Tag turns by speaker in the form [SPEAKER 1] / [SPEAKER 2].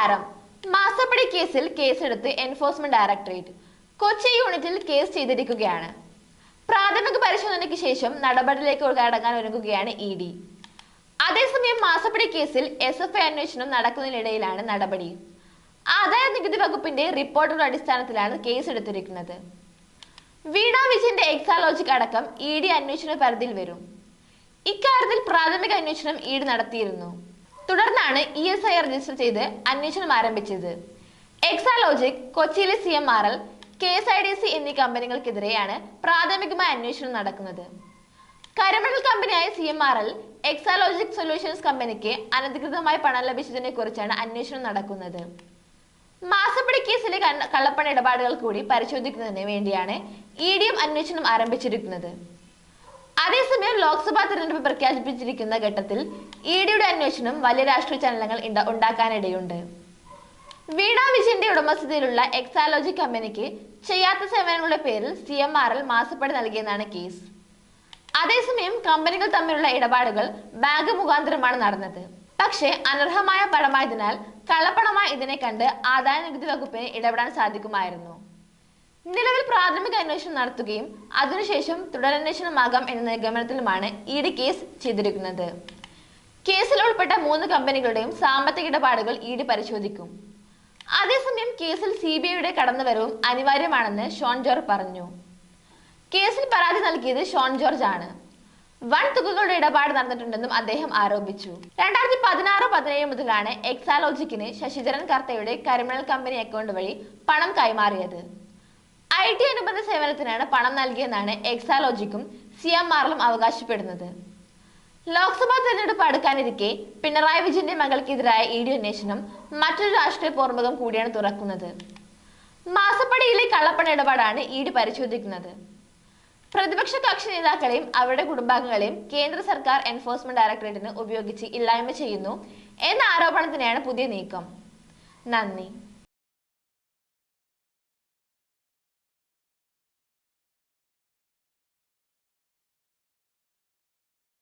[SPEAKER 1] നമസ്കാരം മാസപ്പടി കേസിൽ കേസെടുത്ത് എൻഫോഴ്സ്മെന്റ് ഡയറക്ടറേറ്റ് കൊച്ചി യൂണിറ്റിൽ കേസ് ചെയ്തിരിക്കുകയാണ്. പ്രാഥമിക പരിശോധനയ്ക്ക് ശേഷം നടപടിയിലേക്ക് കടങ്ങാൻ ഒരുങ്ങുകയാണ് ഇ ഡി. അതേസമയം മാസപ്പടി കേസിൽ എസ് എഫ് ഐ അന്വേഷണം നടക്കുന്നതിനിടയിലാണ് നടപടി. ആദായ നികുതി വകുപ്പിന്റെ റിപ്പോർട്ടുകളുടെ അടിസ്ഥാനത്തിലാണ് കേസ് എടുത്തിരിക്കുന്നത് വീണ വിജയന്റെ എക്സാലോജിക് അടക്കം ഇ ഡി അന്വേഷണ പരിധിയിൽ വരും. ഇക്കാര്യത്തിൽ പ്രാഥമിക അന്വേഷണം ഇ ഡി നടത്തിയിരുന്നു. തുടർന്നാണ് ഇ എസ് ഐ രജിസ്റ്റർ ചെയ്ത് അന്വേഷണം ആരംഭിച്ചത്. എക്സാലോജിക് കൊച്ചിയിലെ C M R L K S I D C എന്നീ കമ്പനികൾക്കെതിരെയാണ് പ്രാഥമികമായ അന്വേഷണം നടക്കുന്നത്. കരമണൽ കമ്പനിയായ C M R L Exalogic solutions കമ്പനിക്ക് അനധികൃതമായി പണം ലഭിച്ചതിനെ കുറിച്ചാണ് അന്വേഷണം നടക്കുന്നത്. മാസപ്പടി കേസിലെ കള്ളപ്പണ ഇടപാടുകൾ കൂടി പരിശോധിക്കുന്നതിന് വേണ്ടിയാണ് ഇ ഡി എം അന്വേഷണം ആരംഭിച്ചിരിക്കുന്നത്. അതേസമയം ലോക്സഭാ തെരഞ്ഞെടുപ്പ് പ്രഖ്യാപിച്ചിരിക്കുന്ന ഘട്ടത്തിൽ ഇ ഡിയുടെ അന്വേഷണം വലിയ രാഷ്ട്രീയ ചലനങ്ങൾ ഉണ്ടാക്കാനിടയുണ്ട്. വീണ വിജയന്റെ ഉടമസ്ഥതയിലുള്ള എക്സാലോജി കമ്പനിക്ക് ചെയ്യാത്ത സേവനങ്ങളുടെ പേരിൽ സി എം ആർ എൽ മാസപ്പടി നൽകിയെന്നാണ് കേസ്. അതേസമയം കമ്പനികൾ തമ്മിലുള്ള ഇടപാടുകൾ ബാങ്ക് മുഖാന്തരമാണ് നടന്നത്. പക്ഷേ അനർഹമായ പണമായതിനാൽ കള്ളപ്പണമായി ഇതിനെ കണ്ട് ആദായ നികുതി വകുപ്പിന് ഇടപെടാൻ സാധിക്കുമായിരുന്നു. നിലവിൽ പ്രാഥമിക അന്വേഷണം നടത്തുകയും അതിനുശേഷം തുടരന്വേഷണമാകാം എന്ന നിഗമനത്തിലുമാണ് ഇ ഡി കേസ് ചെയ്തിരിക്കുന്നത്. കേസിൽ ഉൾപ്പെട്ട മൂന്ന് കമ്പനികളുടെയും സാമ്പത്തിക ഇടപാടുകൾ ഇ ഡി പരിശോധിക്കും. അതേസമയം കേസിൽ സി ബി ഐയുടെ കടന്നുവരവും അനിവാര്യമാണെന്ന് ഷോൺ ജോർജ് പറഞ്ഞു. കേസിൽ പരാതി നൽകിയത് ഷോൺ ജോർജ് ആണ്. വൻ തുകകളുടെ ഇടപാട് നടന്നിട്ടുണ്ടെന്നും അദ്ദേഹം ആരോപിച്ചു. രണ്ടായിരത്തി പതിനാറ് പതിനേഴ് മുതലാണ് എക്സാലോജിക്കിന് ശശിധരൻ കർത്തയുടെ കരിമണൽ കമ്പനി അക്കൗണ്ട് വഴി പണം കൈമാറിയത്. ഐ ടി അനുബന്ധ സേവനത്തിനാണ് പണം നൽകിയെന്നാണ് എക്സാലോജിക്കും സി എം ആറിലും അവകാശപ്പെടുന്നത്. ലോക്സഭാ തെരഞ്ഞെടുപ്പ് അടുക്കാനിരിക്കെ പിണറായി വിജയന്റെ മകൾക്കെതിരായ ഇ ഡി അന്വേഷണം മറ്റൊരു രാഷ്ട്രീയ പോർമുഖം കൂടിയാണ് തുറക്കുന്നത്. മാസപ്പടിയിലെ കള്ളപ്പണ ഇടപാടാണ് ഇ ഡി പരിശോധിക്കുന്നത്. പ്രതിപക്ഷ കക്ഷി നേതാക്കളെയും അവരുടെ കുടുംബാംഗങ്ങളെയും കേന്ദ്ര സർക്കാർ എൻഫോഴ്സ്മെന്റ് ഡയറക്ടറേറ്റിന് ഉപയോഗിച്ച് ഇല്ലായ്മ ചെയ്യുന്നു എന്ന ആരോപണത്തിനെയാണ് പുതിയ നീക്കം. നന്ദി.